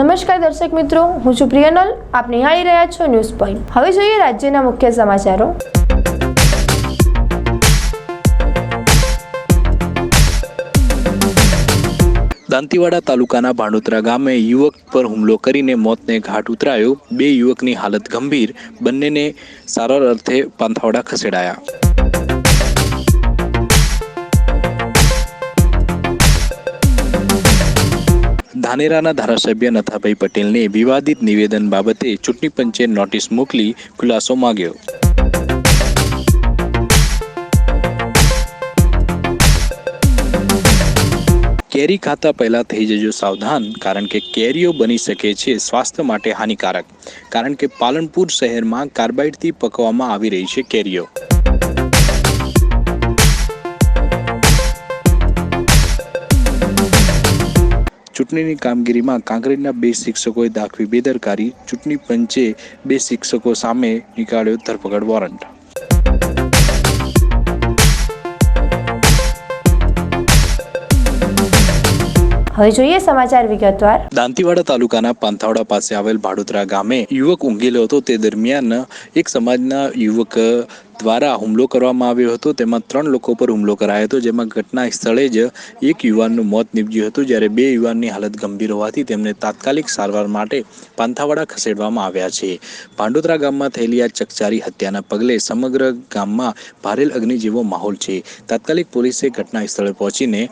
નમસ્કાર દર્શક મિત્રો, હું છું પ્રિયનલ. આપ નિહાળી રહ્યા છો ન્યૂઝ પોઈન્ટ. હવે જોઈએ રાજ્યના મુખ્ય સમાચારો. દાંતીવાડા તાલુકાના ભાંડોતરા ગામે યુવક પર હુમલો કરીને મોતને ઘાટ ઉતરાયો. બે યુવકની હાલત ગંભીર. બંનેને સારવાર અર્થે પાંથાવડા ખસેડાયા. ધાનેરાના ધારાસભ્ય નથાભાઈ પટેલને વિવાદિત નિવેદન બાબતે ચૂંટણી પંચે નોટિસ મોકલી ખુલાસો માંગ્યો. કેરી ખાતા પહેલા થઈ જજો સાવધાન, કારણ કે કેરીઓ બની શકે છે સ્વાસ્થ્ય માટે હાનિકારક. કારણ કે પાલનપુર શહેરમાં કાર્બાઇડથી પકવવામાં આવી રહી છે કેરીઓ. ચૂંટણીની કામગીરીમાં કાંકરેજના બે શિક્ષકોએ દાખવી બેદરકારી. ચૂંટણી પંચે બે શિક્ષકો સામે નીકાળ્યો ધરપકડ વોરંટ. હવે જોઈએ સમાચાર વિગતવાર. દાંતીવાડા તાલુકાના પાંથાવડા પાસે આવેલ ભાડોદરા ગામે યુવક ઊંઘેલો હતો. તે દરમિયાન એક સમાજના યુવક દ્વારા હુમલો કરવામાં આવ્યો હતો. તેમાં ત્રણ લોકો પર હુમલો કરાયો હતો. જેમાં ઘટના સ્થળે જ એક યુવાનનું મોત નીપજ્યું હતું. જ્યારે બે યુવાનની હાલત ગંભીર હોવાથી તેમને તાત્કાલિક સારવાર માટે પાંથાવાડા ખસેડવામાં આવ્યા છે. ભાંડોદરા ગામમાં થયેલી આ ચકચારી હત્યાના પગલે સમગ્ર ગામમાં ભારેલ અગ્નિ જેવો માહોલ છે. તાત્કાલિક પોલીસે ઘટના સ્થળે પહોંચીને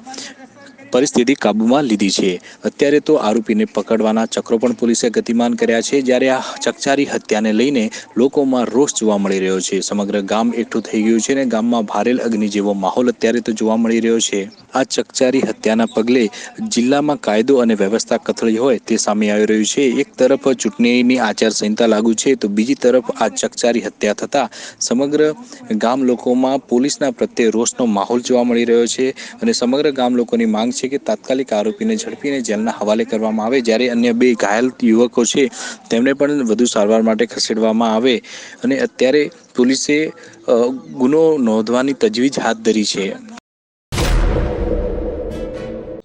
પરિસ્થિતિ કાબૂમાં લીધી છે. અત્યારે તો આરોપીને પકડવાના ચક્રો પણ પોલીસે ગતિમાન કર્યા છે. જ્યારે આ ચકચારી હત્યાને લઈને લોકોમાં રોષ જોવા મળી રહ્યો છે. સમગ્ર ગામ એકઠું થઈ ગયું છે અને ગામમાં ભારેલ અગ્નિ જેવો માહોલ અત્યારે તો જોવા મળી રહ્યો છે. આ ચકચારી હત્યાના પગલે જિલ્લામાં કાયદો અને વ્યવસ્થા કથળી હોય તે સામે આવી રહ્યું છે. એક તરફ ચૂંટણીની આચારસંહિતા લાગુ છે તો બીજી તરફ આ ચકચારી હત્યા થતાં સમગ્ર ગામ લોકોમાં પોલીસના પ્રત્યે રોષનો માહોલ જોવા મળી રહ્યો છે અને સમગ્ર ગામ લોકોની માંગ છે કે તાત્કાલિક આરોપીને ઝડપીને જેલના હવાલે કરવામાં આવે. જ્યારે અન્ય બે ઘાયલ યુવકો છે, તેમને પણ વધુ સારવાર માટે ખસેડવામાં આવે. અને અત્યારે પોલીસે ગુનો નોંધવાની તજવીજ હાથ ધરી છે.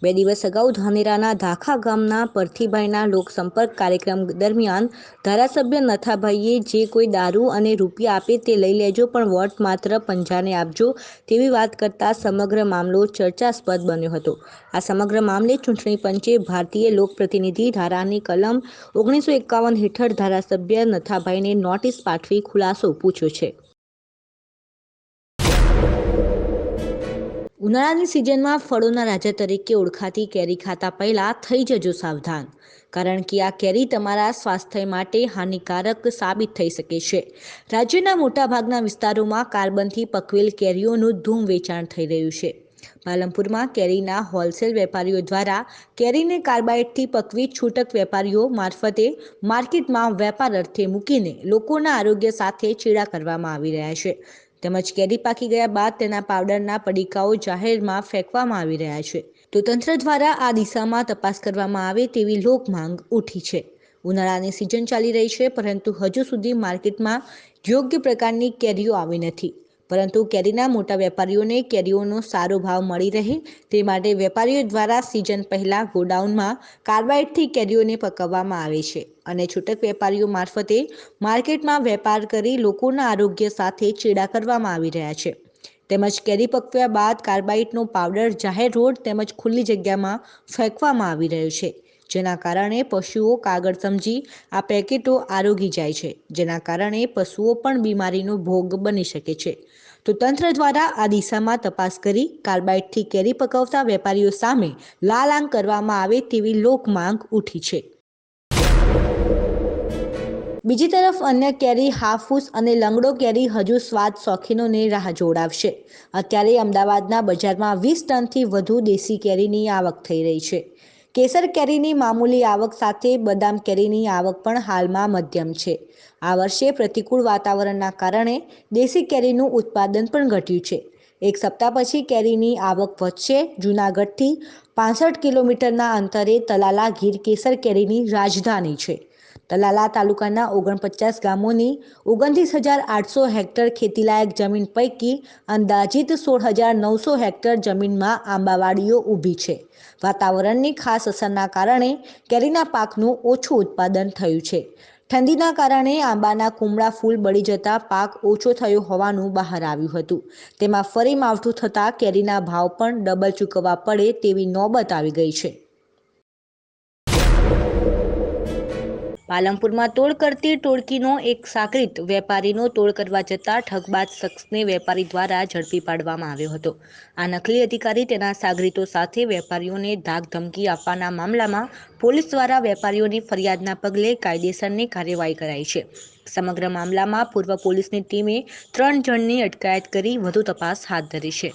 બે દિવસ અગાઉ ધાનેરાના ધાખા ગામના પરથીભાઈના લોકસંપર્ક કાર્યક્રમ દરમિયાન ધારાસભ્ય નથાભાઈએ જે કોઈ દારૂ અને રૂપિયા આપે તે લઈ લેજો, પણ વોટ માત્ર પંજાને આપજો તેવી વાત કરતા સમગ્ર મામલો ચર્ચાસ્પદ બન્યો હતો. આ સમગ્ર મામલે ચૂંટણી પંચે ભારતીય લોકપ્રતિનિધિ ધારાની કલમ ઓગણીસો એકાવન હેઠળ ધારાસભ્ય નથાભાઈને નોટિસ પાઠવી ખુલાસો પૂછ્યો છે. ઉનાળાની સિઝનમાં ફળોના રાજા તરીકે ઓળખાતી કેરી ખાતા પહેલાં થઈ જજો સાવધાન, કારણ કે આ કેરી તમારા સ્વાસ્થ્ય માટે હાનિકારક સાબિત થઈ શકે છે. રાજ્યના મોટાભાગના વિસ્તારોમાં કાર્બનથી પકવેલ કેરીઓનું ધૂમ વેચાણ થઈ રહ્યું છે. પાલનપુરમાં કેરીના હોલસેલ વેપારીઓ દ્વારા કેરીને કાર્બાઇડથી પકવી છૂટક વેપારીઓ મારફતે માર્કેટમાં વેપાર અર્થે મૂકીને લોકોના આરોગ્ય સાથે ચેડા કરવામાં આવી રહ્યા છે. તેમજ કેરી પાકી ગયા બાદ તેના પાવડરના પડીકાઓ જાહેરમાં ફેંકવામાં આવી રહ્યા છે. તો તંત્ર દ્વારા આ દિશામાં તપાસ કરવામાં આવે તેવી લોક માંગ ઉઠી છે. ઉનાળાની સિઝન ચાલી રહી છે, પરંતુ હજુ સુધી માર્કેટમાં યોગ્ય પ્રકારની કેરીઓ આવી નથી. પરંતુ કેરીના મોટા વેપારીઓને કેરીઓનો સારો ભાવ મળી રહે તે માટે વેપારીઓ દ્વારા સિઝન પહેલાં ગોડાઉનમાં કાર્બાઇડથી કેરીઓને પકવવામાં આવે છે અને છૂટક વેપારીઓ મારફતે માર્કેટમાં વેપાર કરી લોકોના આરોગ્ય સાથે ચેડા કરવામાં આવી રહ્યા છે. તેમજ કેરી પકવ્યા બાદ કાર્બાઇડનો પાવડર જાહેર રોડ તેમજ ખુલ્લી જગ્યામાં ફેંકવામાં આવી રહ્યો છે, જેના કારણે પશુઓ કાગળ સમજી આ પેકેટો આરોગી જાય છે, જેના કારણે પશુઓ પણ બીમારીનો ભોગ બની શકે છે. તો તંત્ર દ્વારા આ દિશામાં તપાસ કરી કાર્બાઇડથી કેરી પકવતા વેપારીઓ સામે લાલ આંગ કરવામાં આવે તેવી લોક માંગ ઉઠી છે. બીજી તરફ અન્ય કેરી હાફૂસ અને લંગડો કેરી હજુ સ્વાદ શોખીનોને રાહ જોડાવશે. અત્યારે અમદાવાદના બજારમાં વીસ ટનથી વધુ દેશી કેરીની આવક થઈ રહી છે. કેસર કેરીની મામૂલી આવક સાથે બદામ કેરીની આવક પણ હાલમાં મધ્યમ છે. આ વર્ષે પ્રતિકૂળ વાતાવરણના કારણે દેશી કેરીનું ઉત્પાદન પણ ઘટ્યું છે. એક સપ્તાહ પછી કેરીની આવક વધશે. જૂનાગઢથી પાંસઠ કિલોમીટરના અંતરે તલાલા ગીર કેસર કેરીની રાજધાની છે. તલાલા તાલુકાના ઓગણપચાસ ગામોની ઓગણત્રીસ હજાર આઠસો હેક્ટર ખેતીલાયક જમીન પૈકી અંદાજિત સોળ હજાર નવસો હેક્ટર જમીનમાં આંબાવાડીઓ ઊભી છે. વાતાવરણની ખાસ અસરના કારણે કેરીના પાકનું ઓછું ઉત્પાદન થયું છે. ઠંડીના કારણે આંબાના કુમળા ફૂલ બળી જતા પાક ઓછો થયો હોવાનું બહાર આવ્યું હતું. તેમાં ફરી માવઠું થતાં કેરીના ભાવ પણ ડબલ ચૂકવવા પડે તેવી નોબત આવી ગઈ છે. પાલનપુરમાં તોડ કરતી ટોળકીનો એક સાકરિત વેપારીનો તોડ કરવા જતા ઠગબાજ શખ્સને વેપારી દ્વારા ઝડપી પાડવામાં આવ્યો હતો. આ નકલી અધિકારી તેના સાગરીતો સાથે વેપારીઓને ધાક ધમકી આપવાના મામલામાં પોલીસ દ્વારા વેપારીઓની ફરિયાદના પગલે કાયદેસરની કાર્યવાહી કરાઈ છે. સમગ્ર મામલામાં પૂર્વ પોલીસની ટીમે ત્રણ જણની અટકાયત કરી વધુ તપાસ હાથ ધરી છે.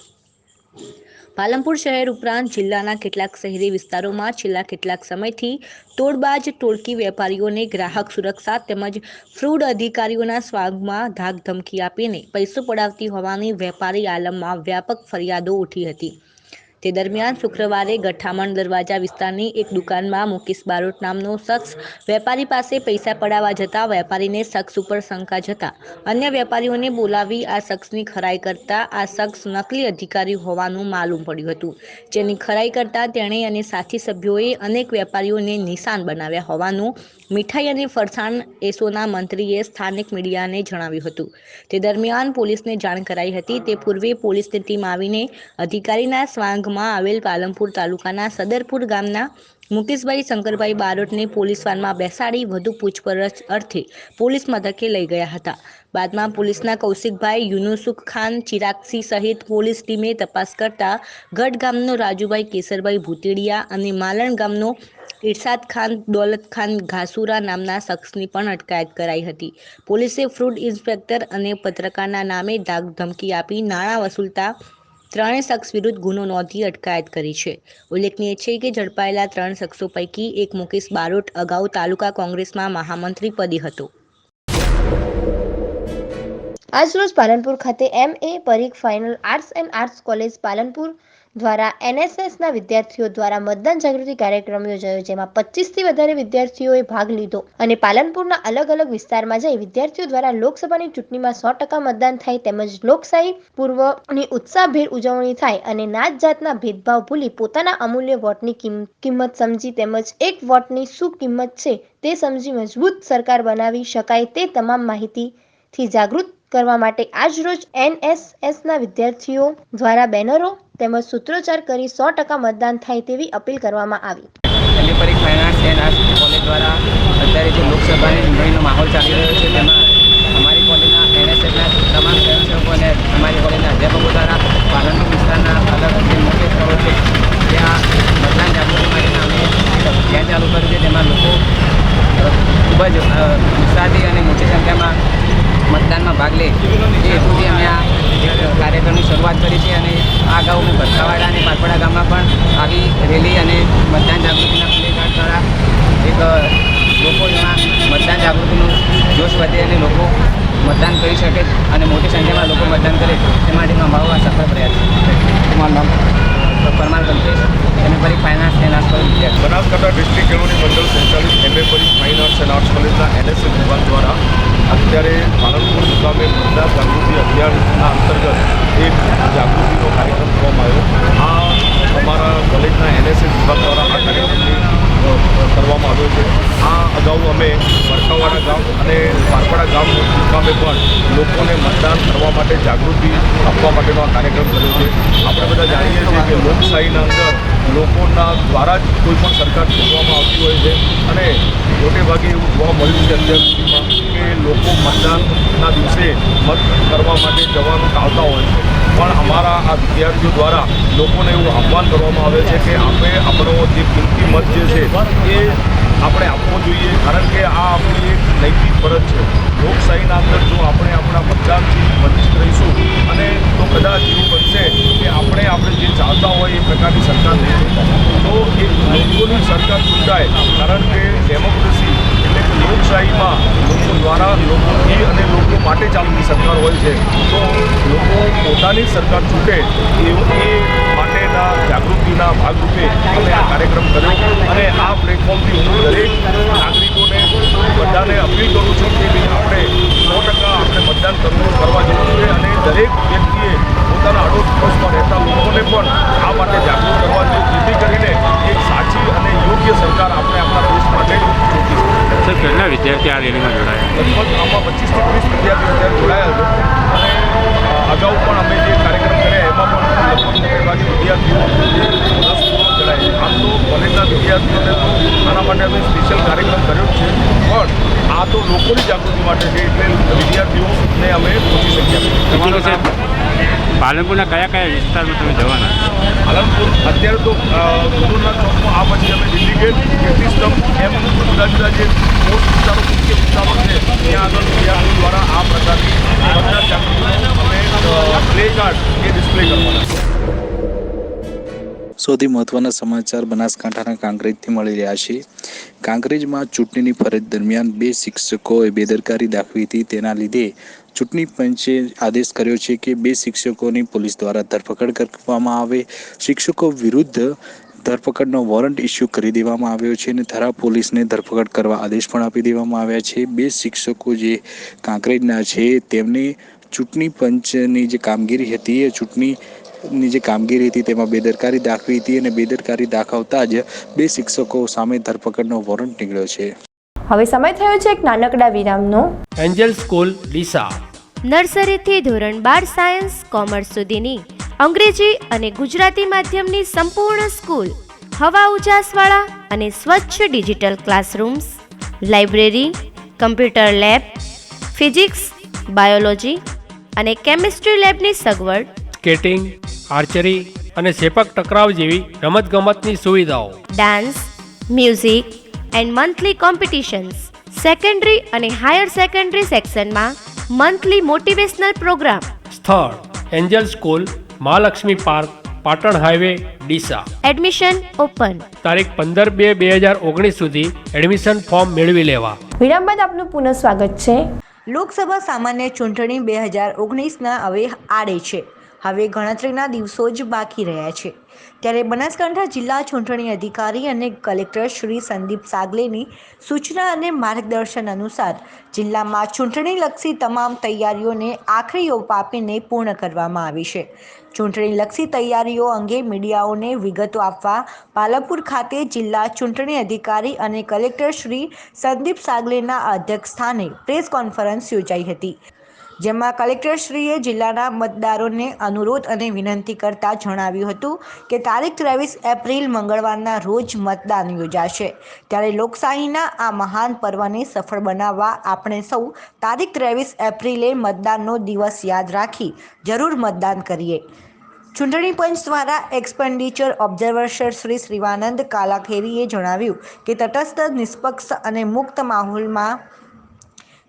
પાલનપુર શહેર ઉપરાંત જિલ્લાના કેટલાક શહેરી વિસ્તારોમાં છેલ્લા કેટલાક સમયથી તોડબાજ, ટોળકી વેપારીઓને ગ્રાહક સુરક્ષા તેમજ ફ્રૂડ અધિકારીઓના સ્વાગમાં ધાક ધમકી આપીને પૈસો પડાવતી હોવાની વેપારી આલમમાં વ્યાપક ફરિયાદો ઉઠી હતી. તે દરમિયાન શુક્રવારે ગઠામણ દરવાજા વિસ્તારની એક દુકાનમાં મુકેશ બારોટ નામનો શખ્સ વેપારી પાસે પૈસા પડાવવા જતા વેપારીને શખ્સ ઉપર શંકા જતા અન્ય વેપારીઓને બોલાવી આ શખ્સની ખરાઈ કરતા આ શખ્સ નકલી અધિકારી હોવાનું માલુમ પડ્યું હતું. જેની ખરાઈ કરતા તેણે અને સાથી સભ્યોએ અનેક વેપારીઓને નિશાન બનાવ્યા હોવાનું મીઠાઈ અને ફરસાણ એસોના મંત્રીએ સ્થાનિક મીડિયાને જણાવ્યું હતું. તે દરમિયાન પોલીસને જાણ કરાઈ હતી. તે પૂર્વે પોલીસની ટીમ આવીને અધિકારીના સ્વાંગમાં આવેલ પાલનપુર તાલુકાના સદરપુર ગામના મુકેશભાઈ શંકરભાઈ બારોટને પોલીસ વાનમાં બેસાડી વધુ પૂછપરછ અર્થે પોલીસ મથકે લઈ ગયા હતા. બાદમાં પોલીસના કૌશિકભાઈ યુનુસુખ ખાન ચિરાગસી સહિત પોલીસ ટીમે તપાસ કરતા ગઢ ગામનો રાજુભાઈ કેસરભાઈ ભૂતેડિયા અને માલણ ગામનો ઇરશાદ ખાન, દોલત ખાન ઘાસુરા નામના શખ્સની પણ અટકાયત કરાઈ હતી. પોલીસે ફ્રૂટ ઇન્સ્પેક્ટર અને પત્રકારના નામે ધાક ધમકી આપી નાણાં વસૂલતા ત્રણેય શખ્સ વિરુદ્ધ ગુનો નોંધી અટકાયત કરી છે. ઉલ્લેખનીય છે કે ઝડપાયેલા ત્રણ શખ્સો પૈકી એક મુકેશ બારોટ અગાઉ તાલુકા કોંગ્રેસમાં મહામંત્રી પદે હતો. આજરોજ પાલનપુર ખાતે M A Parikh final arts and arts college Palanpur દ્વારા એનએસએસના વિદ્યાર્થીઓ દ્વારા મતદાન જાગૃતિ કાર્યક્રમ યોજાયો, જેમાં પચીસથી વધારે વિદ્યાર્થીઓએ ભાગ લીધો અને પાલનપુરના અલગ અલગ વિસ્તારમાં જઈ વિદ્યાર્થીઓ દ્વારા લોકસભાની ચૂંટણીમાં સો ટકા મતદાન થાય તેમજ લોકશાહી પૂર્વની ઉત્સાહભેર ઉજવણી થાય અને નાત જાતના ભેદભાવ ભૂલી પોતાના અમૂલ્ય વોટની કિંમ- કિંમત સમજી તેમજ એક વોટની શું કિંમત છે તે સમજી મજબૂત સરકાર બનાવી શકાય તે તમામ માહિતીથી જાગૃત કરવા માટે આજરોજ એનએસએસના વિદ્યાર્થીઓ દ્વારા બેનરો તેમજ સૂત્રોચ્ચાર કરી સો ટકા મતદાન થાય તેવી અપીલ કરવામાં આવી. એમની પરીખ ફાઇન આર્ટ્સ એન્ડ દ્વારા અત્યારે જે લોકસભાની ચૂંટણીનો માહોલ ચાલી રહ્યો છે, તેમાં અમારી કોલેજના એનએસએસના અને અમારી કોલેજના અધ્યાપકો દ્વારા પાલનપુર વિસ્તારના અલગ જે મુખ્ય સ્થળો છે, ત્યાં મતદાન જાગૃતિ માટેના અમે ચાલુ કર્યું છે, તેમાં લોકો ખૂબ જ ઉત્સાહથી અને મોટી સંખ્યામાં મતદાનમાં ભાગ લે એ હેતુથી અમે આ કાર્યક્રમની શરૂઆત કરી છે અને આ અગાઉ અમે ભરખાવાડા અને પાટપડા ગામમાં પણ આવી રેલી અને મતદાન જાગૃતિના પ્લેકાર્ડ દ્વારા એક લોકો એમાં મતદાન જાગૃતિનું જોશ વધે અને લોકો મતદાન કરી શકે અને મોટી સંખ્યામાં લોકો મતદાન કરે તે માટે અમારો આ સફળ પ્રયાસ છે. તમારું નામ? પરમાર કલ્પેશ અને ફરી ફાઇનાન્સ એન્ડ આર્ટ્સ કોલેજ વિદ્યાર્થી. બનાસકાંઠા ડિસ્ટ્રિક્ટ કેળવણી મંડળ સંચાલિત એમએ ફરી ફાઇન આર્ટ્સ એન્ડ આર્ટ્સ કોલેજના એનએસએસ વિભાગ દ્વારા અત્યારે પાલનપુર મુકામે મતદાર જાગૃતિ અભિયાનના અંતર્ગત એક જાગૃતિનો કાર્યક્રમ કરવામાં આવ્યો. આ અમારા કોલેજના એનએસએસ વિભાગ દ્વારા આ કાર્યક્રમની કરવામાં આવ્યો છે. આ અગાઉ અમે વરકાવાડા ગામ અને પારપાડા ગામ મુકામે પણ લોકોને મતદાન કરવા માટે જાગૃતિ આપવા માટેનો આ કાર્યક્રમ કર્યો છે. આપણે બધા જાણીએ છીએ કે લોકશાહીના અંદર લોકોના દ્વારા જ કોઈ પણ સરકાર ચૂંટવામાં આવતી હોય છે. અને મોટે ભાગે એવું જોવા મળ્યું છે અત્યાર સુધીમાં લોકો મતદાનના દિવસે મત કરવા માટે જવાનું ટાળતા હોય છે. પણ અમારા આ વિદ્યાર્થીઓ દ્વારા લોકોને એવું આહ્વાન કરવામાં આવે છે કે આપણે આપણો જે કિંમતી મત જે છે એ આપણે આપવો જોઈએ, કારણ કે આ આપણી એક નૈતિક ફરજ છે. લોકશાહીના અંદર જો આપણે આપણા મતદાનથી વંચિત રહીશું અને તો કદાચ એવું બનશે કે આપણે આપણે જે ચાહતા હોય એ પ્રકારની સરકાર નહીં. તો એક લોકોની સરકાર ચૂંટાય, કારણ કે ડેમોક્રેસી એટલે કે લોકશાહીમાં લોકો દ્વારા લોકોથી અને લોકો માટે ચાલતી સરકાર હોય છે. તો લોકો પોતાની સરકાર ચૂંટે એ માટેના જાગૃતિના ભાગરૂપે અમે આ કાર્યક્રમ કર્યો અને આ પ્લેટફોર્મથી હું દરેક નાગરિકોને બધાને અપીલ કરું છું કે આપણે સો ટકા આપણે મતદાન કરવું, કરવા જવું છે અને દરેક વ્યક્તિએ પોતાના અડોશ પડોશમાં રહેતા લોકોને પણ આ માટે જાગૃત કરવા જોઈએ જેથી કરીને એક સાચી અને યોગ્ય સરકાર આપણે આપણા દેશ માટે ચૂંટી કેટલા વિદ્યાર્થી આ રેલીમાં જોડાયા. લગભગ આમાં પચીસથી ત્રીસ વિદ્યાર્થીઓ અત્યારે જોડાયા છે. અને અગાઉ પણ અમે જે કાર્યક્રમ કર્યા એમાં પણ લગભગ વિદ્યાર્થીઓ રસપૂર્વક જોડાયા આમ તો કોલેજના વિદ્યાર્થીઓને તો આના માટે અમે સ્પેશિયલ કાર્યક્રમ કર્યો છે પણ આ તો લોકોની જાગૃતિ માટે છે એટલે વિદ્યાર્થીઓને અમે પહોંચી શક્યા તમારું પાલનપુરના કયા કયા વિસ્તારમાં તમે જવાના? પાલનપુર અત્યારે તો ગુરુના ચોકમાં આ પછી અમે દિલ્હી ગેટ સ્તંભ એમ જુદા જુદા જે પોસ્ટ વિસ્તારો મુખ્ય વિસ્તારો છે ત્યાં આગળ વિદ્યાર્થીઓ દ્વારા આ પ્રકારની પ્લે કાર્ડ એ ડિસ્પ્લે કરવાના સૌથી મહત્વના સમાચાર બનાસકાંઠાના કાંકરેજથી મળી રહ્યા છે. કાંકરેજમાં ચૂંટણીની ફરજ દરમિયાન બે શિક્ષકોએ બેદરકારી દાખવી હતી. તેના લીધે ચૂંટણી પંચે આદેશ કર્યો છે કે બે શિક્ષકોની પોલીસ દ્વારા ધરપકડ કરવામાં આવે. શિક્ષકો વિરુદ્ધ ધરપકડનો વોરંટ ઇસ્યુ કરી દેવામાં આવ્યો છે અને થરા પોલીસને ધરપકડ કરવા આદેશ પણ આપી દેવામાં આવ્યા છે. બે શિક્ષકો જે કાંકરેજના છે, તેમને ચૂંટણી પંચની જે કામગીરી હતી એ ચૂંટણીની જે કામગીરી હતી તેમાં બેદરકારી દાખવી હતી અને બેદરકારી દાખવતા જ બે શિક્ષકો સામે ધરપકડનો વોરંટ નીકળ્યો છે. હવે સમય થયો છે એક નાનકડા વિરામનો. Angel school Deesa. નર્સરીથી ધોરણ બાર સાયન્સ કોમર્સ સુધીની અંગ્રેજી અને ગુજરાતી માધ્યમની સંપૂર્ણ સ્કૂલ હવા ઉજાસવાળા અને સ્વચ્છ digital classrooms library computer lab physics biology અને કેમિસ્ટ્રી લેબની સગવડ. સ્કેટિંગ આર્ચરી અને સેપક ટકરાવ જેવી રમતગમતની સુવિધાઓ. Dance music and monthly competitions secondary અને હાયર સેકન્ડરી સેક્શનમાં મંથલી મોટિવેશનલ પ્રોગ્રામ સ્થળ Angel school Mahalaxmi park Patan highway Deesa. Admission open તારીખ પંદર બે બે હજાર ઓગણીસ સુધી એડમિશન ફોર્મ મેળવી લેવા. વિરામ બાદ આપનું પુનઃ સ્વાગત છે. લોકસભા સામાન્ય ચૂંટણી બે હજાર ઓગણીસના હવે આડે છે. હવે ગણતરીના દિવસો જ બાકી રહ્યા છે. ત્યારે બનાસકાંઠા જિલ્લા ચૂંટણી અધિકારી અને કલેક્ટર શ્રી સંદીપ સાગલેની સૂચના અને માર્ગદર્શન અનુસાર જિલ્લામાં ચૂંટણીલક્ષી તમામ તૈયારીઓને આખરી ઓપ આપીને પૂર્ણ કરવામાં આવી છે. ચૂંટણીલક્ષી તૈયારીઓ અંગે મીડિયાઓને વિગતો આપવા પાલનપુર ખાતે જિલ્લા ચૂંટણી અધિકારી અને કલેક્ટર શ્રી સંદીપ સાગલેના અધ્યક્ષસ્થાને પ્રેસ કોન્ફરન્સ યોજાઈ હતી. જેમાં કલેક્ટરશ્રીએ જિલ્લાના મતદારોને અનુરોધ અને વિનંતી કરતા જણાવ્યું હતું કે તારીખ ત્રેવીસ એપ્રિલ મંગળવારના રોજ મતદાન યોજાશે. ત્યારે લોકશાહીના આ મહાન પર્વને સફળ બનાવવા આપણે સૌ તારીખ ત્રેવીસ એપ્રિલે મતદાનનો દિવસ યાદ રાખી જરૂર મતદાન કરીએ. ચૂંટણી પંચ દ્વારા એક્સપેન્ડિચર ઓબ્ઝર્વર શ્રી શ્રીવાનંદ કાલાખેરીએ જણાવ્યું કે તટસ્થ, નિષ્પક્ષ અને મુક્ત માહોલમાં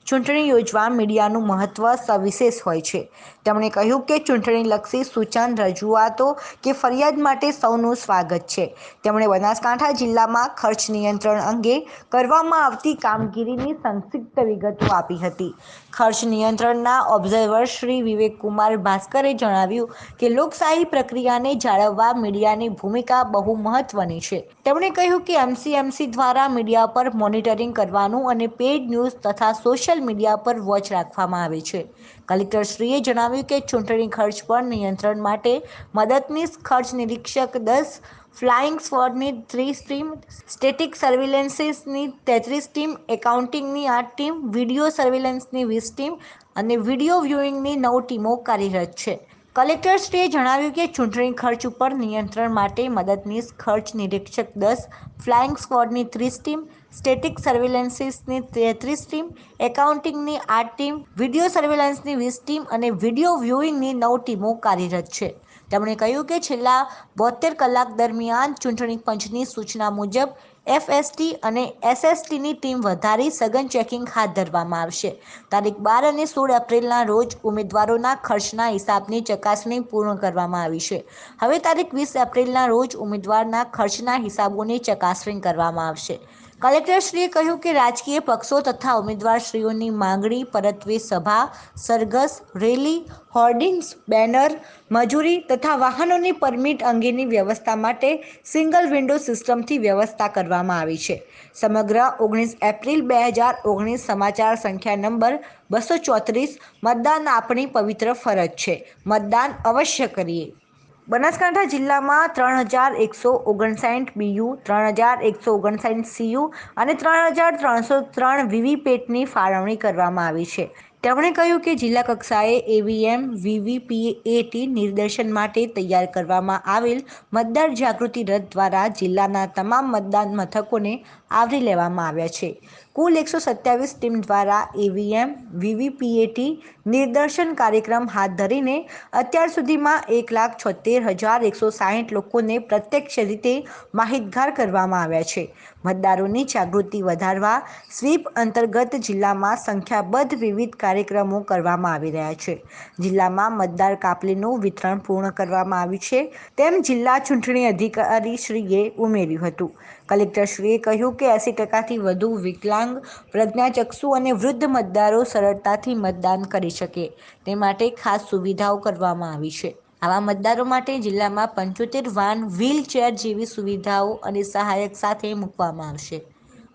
ચૂંટણી યોજવા મીડિયાનું મહત્વ સવિશેષ હોય છે. તેમણે કહ્યું કે ચૂંટણીલક્ષી સૂચન રજૂઆતો કે ફરિયાદ માટે સૌનું સ્વાગત છે. તેમણે બનાસકાંઠા જિલ્લામાં ખર્ચ નિયંત્રણ અંગે કરવામાં આવતી કામગીરીની સંક્ષિપ્ત વિગતો આપી હતી. ખર્ચ નિયંત્રણના ઓબ્ઝર્વર શ્રી વિવેકકુમાર ભાસ્કરે જણાવ્યું કે લોકશાહી પ્રક્રિયાને જાળવવા મીડિયાની ભૂમિકા બહુ મહત્વની છે. તેમણે કહ્યું કે એમસીએમસી દ્વારા મીડિયા પર મોનિટરિંગ કરવાનું અને પેડ ન્યૂઝ તથા સોશિયલ મીડિયા પર વોચ રાખવામાં આવે છે. કલેક્ટરશ્રીએ જણાવ્યું કે ચૂંટણી ખર્ચ પર નિયંત્રણ માટે મદદનીશ ખર્ચ નિરીક્ષક દસ, ફ્લાઇંગ સ્વોર્ડની ત્રીસ ટીમ, સ્ટેટિક સર્વેલન્સીસની તેત્રીસ ટીમ, એકાઉન્ટિંગની આઠ ટીમ, વીડિયો સર્વેલન્સની વીસ ટીમ અને વીડિયો વ્યુઇંગની નવ ટીમો કાર્યરત છે. કલેક્ટરશ્રીએ જણાવ્યું કે ચૂંટણી ખર્ચ ઉપર નિયંત્રણ માટે મદદનીશ ખર્ચ નિરીક્ષક દસ, ફ્લાઇંગ સ્ક્વોડની ત્રીસ ટીમ સ્ટેટિક સર્વેલન્સીસની તેત્રીસ ટીમ એકાઉન્ટિંગની આઠ ટીમ વીડિયો સર્વેલન્સની વીસ ટીમ અને વીડિયો વ્યૂઇંગની નવ ટીમો કાર્યરત છે. તેમણે કહ્યું કે છેલ્લા બોતેર કલાક દરમિયાન ચૂંટણી પંચની સૂચના મુજબ એફએસટી અને એસએસટીની ટીમ વધારી સઘન ચેકિંગ હાથ ધરવામાં આવશે. તારીખ બાર અને સોળ એપ્રિલના રોજ ઉમેદવારોના ખર્ચના હિસાબની ચકાસણી પૂર્ણ કરવામાં આવી છે. હવે તારીખ વીસ એપ્રિલના રોજ ઉમેદવારના ખર્ચના હિસાબોની ચકાસણી કરવામાં આવશે. કલેક્ટરશ્રીએ કહ્યું કે રાજકીય પક્ષો તથા ઉમેદવારશ્રીઓની માંગણી પરત્વે સભા, સરઘસ, રેલી, હોર્ડિંગ્સ, બેનર, મજૂરી તથા વાહનોની પરમિટ અંગેની વ્યવસ્થા માટે સિંગલ વિન્ડો સિસ્ટમથી વ્યવસ્થા કરવામાં આવી છે. સમગ્ર ઓગણીસ એપ્રિલ બે હજાર ઓગણીસ સમાચાર સંખ્યા નંબર બસો ચોત્રીસ મતદાન આપણી પવિત્ર ફરજ છે. મતદાન અવશ્ય કરીએ. બનાસકાંઠા જિલ્લામાં ત્રણ હજાર એકસો ઓગણસાઠ બીયુ, ત્રણ હજાર એકસો ઓગણસાઠ સીયુ અને ત્રણ હજાર ત્રણસો ત્રણ વીવીપેટની ફાળવણી કરવામાં આવી છે. તેમણે કહ્યું કે જિલ્લા કક્ષાએ એવીએમ વીવીપીએટી નિર્દેશન માટે તૈયાર કરવામાં આવેલ મતદાર જાગૃતિ રથ દ્વારા જિલ્લાના તમામ મતદાન મથકોને આવરી લેવામાં આવ્યા છે. કુલ એકસો સત્યાવીસ ટીમ દ્વારા એવીએમ વીવીપીએટી નિદર્શન કાર્યક્રમ હાથ ધરીને અત્યાર સુધીમાં એક લાખ છોતેર હજાર એકસો સાહીઠ લોકોને પ્રત્યક્ષ રીતે માહિતગાર કરવામાં આવ્યા છે. મતદારોની જાગૃતિ વધારવા સ્વીપ અંતર્ગત જિલ્લામાં સંખ્યાબદ્ધ વિવિધ કાર્યક્રમો કરવામાં આવી રહ્યા છે. જિલ્લામાં મતદાર કાપલીનું વિતરણ પૂર્ણ કરવામાં આવ્યું છે. તેમ જિલ્લા ચૂંટણી અધિકારીશ્રીએ ઉમેર્યું હતું. કલેક્ટરશ્રીએ કહ્યું કે એંસી ટકાથી વધુ વિકલાંગ પ્રજ્ઞાચક્ષુ અને વૃદ્ધ મતદારો સરળતાથી મતદાન કરી શકે. તે માટે ખાસ સુવિધાઓ કરવામાં આવી છે. આવા મતદારો માટે જિલ્લામાં પંચોતેર વાન વ્હીલ ચેર જેવી સુવિધાઓ અને સહાયક સાથે મૂકવામાં આવશે.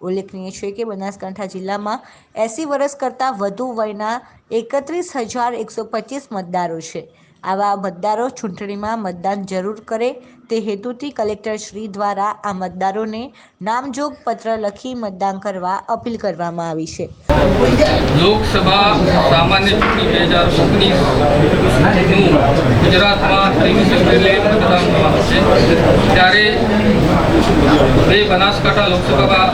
ઉલ્લેખનીય છે કે બનાસકાંઠા જિલ્લામાં એંસી વર્ષ કરતાં વધુ વયના એકત્રીસ હજાર એકસો પચીસ મતદારો છે. આવા મતદારો ચૂંટણીમાં મતદાન જરૂર કરે તે હેતુથી કલેક્ટરશ્રી દ્વારા આ મતદારોને નામજોગ પત્ર લખી મતદાન કરવા અપીલ કરવામાં આવી છે. લોકસભા સામાન્ય ચૂંટણી બે હજાર ઓગણીસનું ગુજરાતમાં ત્રેવીસ એપ્રિલે મતદાન થવાનું છે. ત્યારે બે બનાસકાંઠા લોકસભા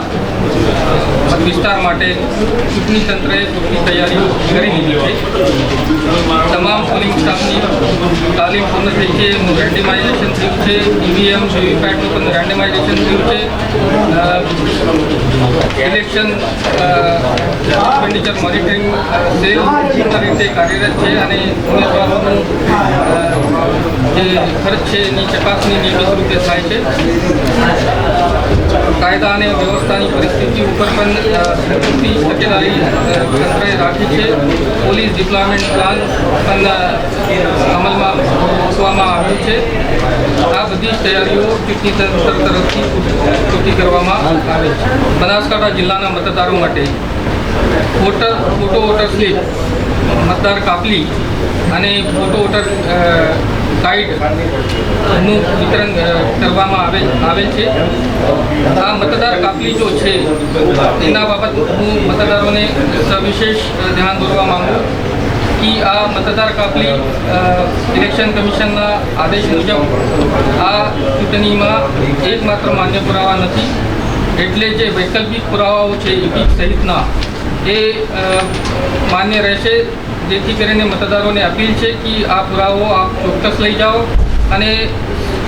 વિસ્તાર માટે ચૂંટણી તંત્રએ પૂરતી તૈયારીઓ કરી લીધી છે. તમામ પોલિંગ સ્ટાફની તાલીમ પૂર્ણ થઈ છે એનું રેન્ડમાઇઝેશન થયું છે ઈવીએમ વીવીપેટનું પણ રેન્ડમાઇઝેશન થયું છે. ઇલેક્શન એક્સપેન્ડિચર મોનિટરિંગ સેલ રીતે કાર્યરત છે અને ઉમેદવારોનું જે ખર્ચ છે એની ચકાસણી નિયમિત રૂપે થાય છે. કાયદા અને વ્યવસ્થાની પરિસ્થિતિ ઉપર પણ પૂરતી તકેદારી તંત્રએ રાખી છે. પોલીસ ડિપ્લોયમેન્ટ પ્લાન પણ અમલમાં મૂકવામાં આવ્યું છે. આ બધી તૈયારીઓ ચૂંટણી તંત્ર તરફથી પૂરતી કરવામાં આવે છે. બનાસકાંઠા જિલ્લાના મતદારો માટે વોટર, ફોટો વોટર સ્લીપ, મતદાર કાપલી અને ફોટો વોટર ગાઈડનું વિતરણ કરવામાં આવે આવેલ છે. આ મતદાર કાપલી જો છે તેના બાબત હું મતદારોને સવિશેષ ધ્યાન દોરવા માગું કે આ મતદાર કાપલી ઇલેક્શન કમિશનના આદેશ મુજબ આ ચૂંટણીમાં એકમાત્ર માન્ય પુરાવા નથી. એટલે જે વૈકલ્પિક પુરાવાઓ છે ઈપીક સહિતના, એ માન્ય રહેશે. જેથી કરીને મતદારોને અપીલ છે કે આ પુરાવો આપ ચોક્કસ લઈ જાઓ અને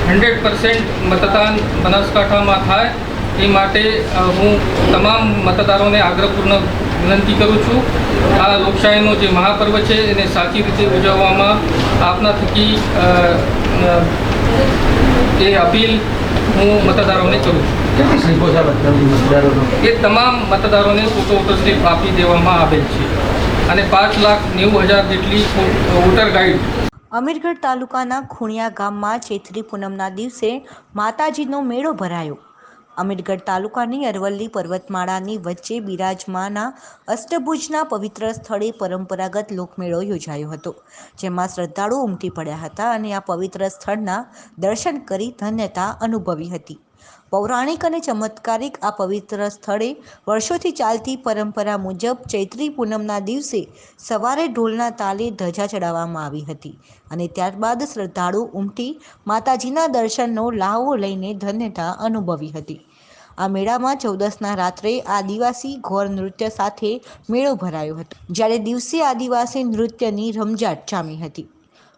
હંડ્રેડ પર્સન્ટ મતદાન બનાસકાંઠામાં થાય. એ માટે હું તમામ મતદારોને આગ્રહપૂર્ણ વિનંતી કરું છું. આ લોકશાહીનો જે મહાપર્વ છે એને સાચી રીતે ઉજવવામાં આપના થકી એ અપીલ હું મતદારોને કરું છું. એ તમામ મતદારોને ફોટો વોટર સ્લીપ આપી દેવામાં આવેલ છે. અને પાંચ લાખ નેવું હજાર જેટલી વોટર ગાઈડ. અમીરગઢ તાલુકાના ખૂણિયા ગામમાં ચૈત્રી પૂનમના દિવસે માતાજીનો મેળો ભરાયો. અમીરગઢ તાલુકાની અરવલ્લી પર્વતમાળાની વચ્ચે બિરાજમાના અષ્ટભુજના પવિત્ર સ્થળે પરંપરાગત લોકમેળો યોજાયો હતો, જેમાં શ્રદ્ધાળુઓ ઉમટી પડ્યા હતા અને આ પવિત્ર સ્થળના દર્શન કરી ધન્યતા અનુભવી હતી. પૌરાણિક અને ચમત્કારિક આ પવિત્ર સ્થળે વર્ષોથી ચાલતી પરંપરા મુજબ ચૈત્રી પૂનમના દિવસે સવારે ઢોલના તાલે ધજા ચડાવવામાં આવી હતી અને ત્યારબાદ શ્રદ્ધાળુ ઉમટી માતાજીના દર્શનનો લાહવો લઈને ધન્યતા અનુભવી હતી. આ મેળામાં ચૌદસના રાત્રે આદિવાસી ઘોર નૃત્ય સાથે મેળો ભરાયો હતો, જ્યારે દિવસે આદિવાસી નૃત્યની રમઝાટ જામી હતી.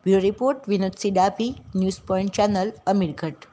Bureau report Vinodsinh Dabhi, news point channel Amirgadh.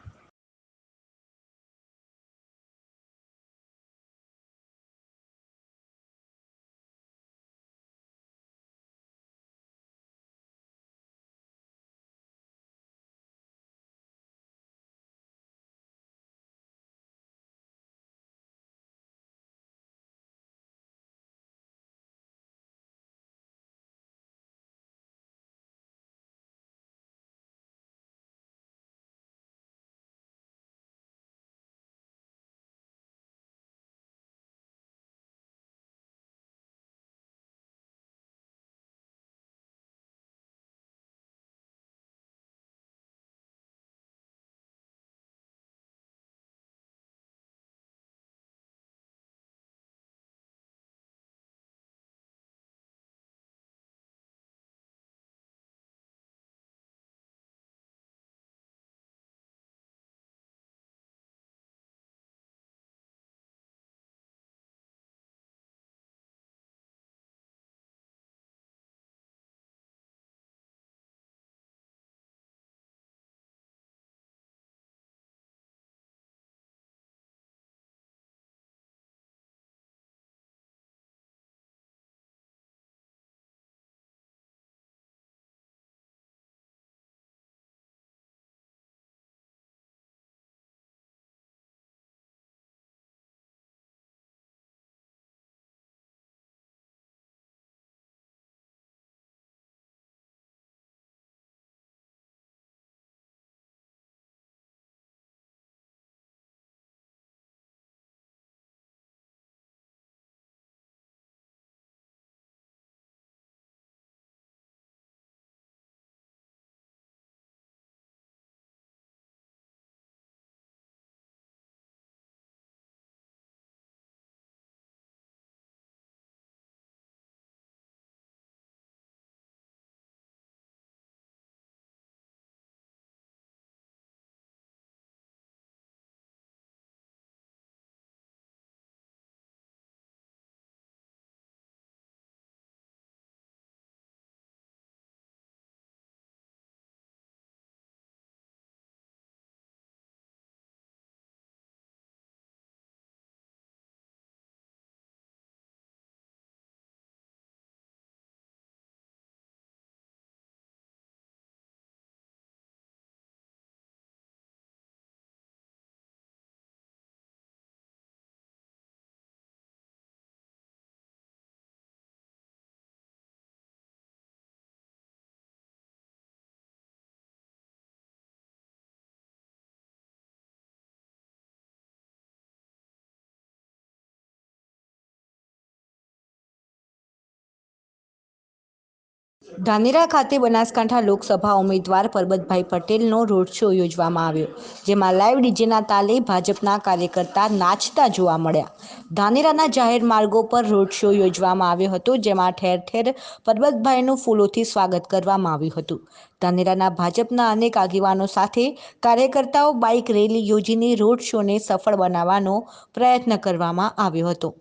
Dhanera ખાતે બનાસકાંઠા લોકસભા ઉમેદવાર પરબતભાઈ પટેલનો રોડ શો યોજવામાં આવ્યો, જેમાં લાઈવ ડીજેના તાલે ભાજપના કાર્યકર્તા નાચતા જોવા મળ્યા. ધાનેરાના જાહેર માર્ગો પર રોડ શો યોજવામાં આવ્યો હતો, જેમાં ઠેર ઠેર પરબતભાઈનું ફૂલોથી સ્વાગત કરવામાં આવ્યું હતું. ધાનેરાના ભાજપના અનેક આગેવાનો સાથે કાર્યકર્તાઓ બાઇક રેલી યોજીને રોડ શોને સફળ બનાવવાનો પ્રયત્ન કરવામાં આવ્યો હતો.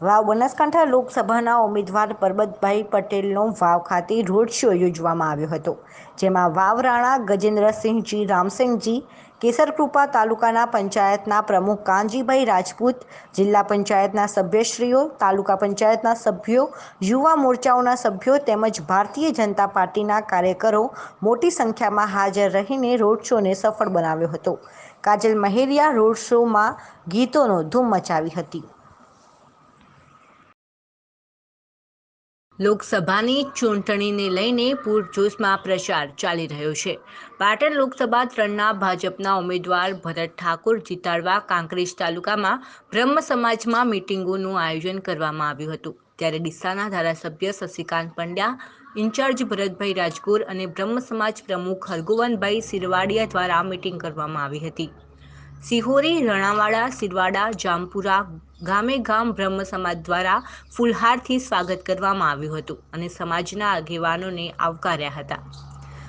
વાવ બનાસકાંઠા લોકસભાના ઉમેદવાર પરબતભાઈ પટેલનો વાવ ખાતે રોડ શો યોજવામાં આવ્યો હતો, જેમાં વાવ રાણા ગજેન્દ્રસિંહજી, રામસિંહજી કેસરકૃપા તાલુકાના પંચાયતના પ્રમુખ કાનજીભાઈ રાજપૂત, જિલ્લા પંચાયતના સભ્યશ્રીઓ, તાલુકા પંચાયતના સભ્યો, યુવા મોરચાઓના સભ્યો તેમજ ભારતીય જનતા પાર્ટીના કાર્યકરો મોટી સંખ્યામાં હાજર રહીને રોડ શોને સફળ બનાવ્યો હતો. કાજલ મહેરિયા રોડ શોમાં ગીતોનો ધૂમ મચાવી હતી. લોકસભાની ચૂંટણીને લઈને પૂરજોશમાં પ્રચાર ચાલી રહ્યો છે. પાટણ લોકસભા ત્રણના ભાજપના ઉમેદવાર ભરત ઠાકોર જીતાડવા કાંકરેજ તાલુકામાં બ્રહ્મ સમાજમાં મિટિંગોનું આયોજન કરવામાં આવ્યું હતું. ત્યારે ડીસાના ધારાસભ્ય શશિકાંત પંડ્યા, ઇન્ચાર્જ ભરતભાઈ રાજગોર અને બ્રહ્મ સમાજ પ્રમુખ હરગોવનભાઈ સિરવાડિયા દ્વારા મિટિંગ કરવામાં આવી હતી. સિહોરી, રણાવાડા સિરવાડા જામપુરા ગામે ગામ બ્રહ્મ સમાજ દ્વારા ફૂલહારથી સ્વાગત કરવામાં આવ્યું હતું અને સમાજના આગેવાનોને આવકાર્યા હતા.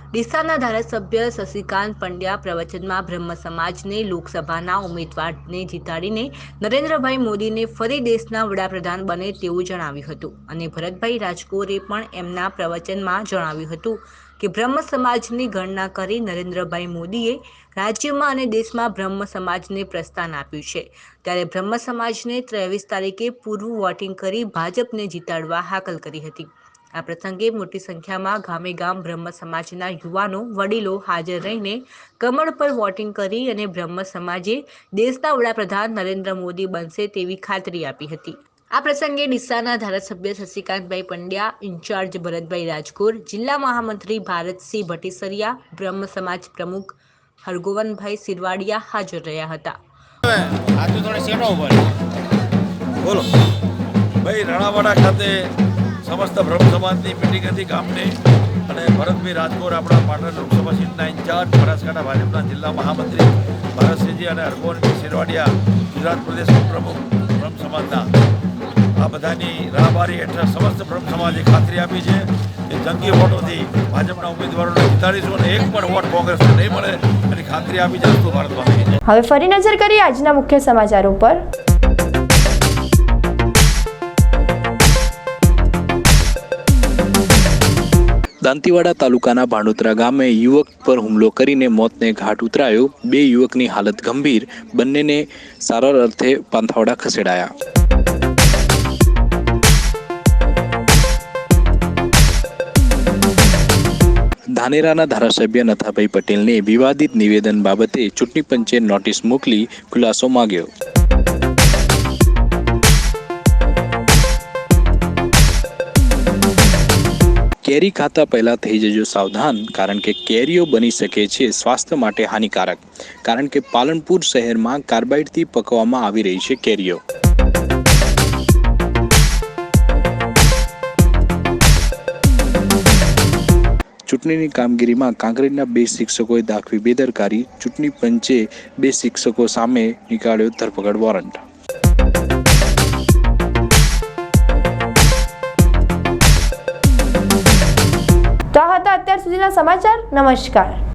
ડીસાના ધારાસભ્ય શશિકાંત પંડ્યા પ્રવચનમાં બ્રહ્મ સમાજને લોકસભાના ઉમેદવારને જીતાડીને નરેન્દ્રભાઈ મોદીને ફરી દેશના વડાપ્રધાન બને તેવું જણાવ્યું હતું અને ભરતભાઈ રાજકોરે પણ એમના પ્રવચનમાં જણાવ્યું હતું કે બ્રહ્મ સમાજની ગણના કરી નરેન્દ્રભાઈ મોદીએ રાજ્યમાં અને દેશમાં બ્રહ્મ સમાજને પ્રસ્થાન આપ્યું છે. ત્યારે બ્રહ્મ સમાજને ત્રેવીસ તારીખે પૂર્વ વોટિંગ કરી ભાજપને જીતાડવા હાકલ કરી હતી. આ પ્રસંગે મોટી સંખ્યામાં ગામે ગામ બ્રહ્મ સમાજના યુવાનો, વડીલો હાજર રહીને કમળ પર વોટિંગ કરી અને બ્રહ્મ સમાજે દેશના વડાપ્રધાન નરેન્દ્ર મોદી બનશે તેવી ખાતરી આપી હતી. આ પ્રસંગે ડીસાના ધારાસભ્ય શશિકાંતભાઈ પંડ્યા, ઇન્ચાર્જ ભરતભાઈ રાજકોર, જિલ્લા મહામંત્રી ભારતસિંહ ભટ્ટીસરિયા, બ્રહ્મ સમાજ પ્રમુખ હરગોવનભાઈ સિરવાડિયા હાજર રહ્યા હતા. બોલો. ભાઈ, રણાવાડા ખાતે સમસ્ત બ્રહ્મ સમાજની મિટિંગ હતી ગામને અને ભરતભાઈ રાજકોર આપણા પાટણ લોકસભા સીટના ઇન્ચાર્જ, બનાસકાંઠા ભાજપના જિલ્લા મહામંત્રી, ભરતસિંહજી અને હરગોવનભાઈ સિરવાડિયા ગુજરાત પ્રદેશ પ્રમુખ, બ્રહ્મ સમાજના. આ બધાની રાહબારી હેઠળ સમસ્ત બ્રહ્મ સમાજે ખાતરી આપી છે કે જંગી વોટોથી ભાજપના ઉમેદવારોને જીતાડીશું અને એક પણ વોટ કોંગ્રેસને નહીં મળે એની ખાતરી આપી છે અસ્તુ ભારત હવે ફરી નજર કરીએ આજના મુખ્ય સમાચારો પર. દાંતીવાડા તાલુકાના ભાંડોતરા ગામે યુવક પર હુમલો કરીને મોતને ઘાટ ઉતરાયો. બે યુવકની હાલત ગંભીર. બંનેને સારવાર અર્થે પાંથાવડા ખસેડાયા. ધાનેરાના ધારાસભ્ય નથાભાઈ પટેલને વિવાદિત નિવેદન બાબતે ચૂંટણી પંચે નોટિસ મોકલી ખુલાસો માંગ્યો. કેરી ખાતા પહેલાં થઈ જજો સાવધાન, કારણ કે કેરીઓ બની શકે છે સ્વાસ્થ્ય માટે હાનિકારક. કારણ કે પાલનપુર શહેરમાં કાર્બાઇડથી પકવવામાં આવી રહી છે કેરીઓ. ચૂંટણીની કામગીરીમાં કાંકરેજના બે શિક્ષકોએ દાખવી બેદરકારી, ચૂંટણી પંચે બે શિક્ષકો સામે નીકાળ્યો ધરપકડ વોરંટ. તો આ હતા અત્યાર સુધીના સમાચાર. નમસ્કાર.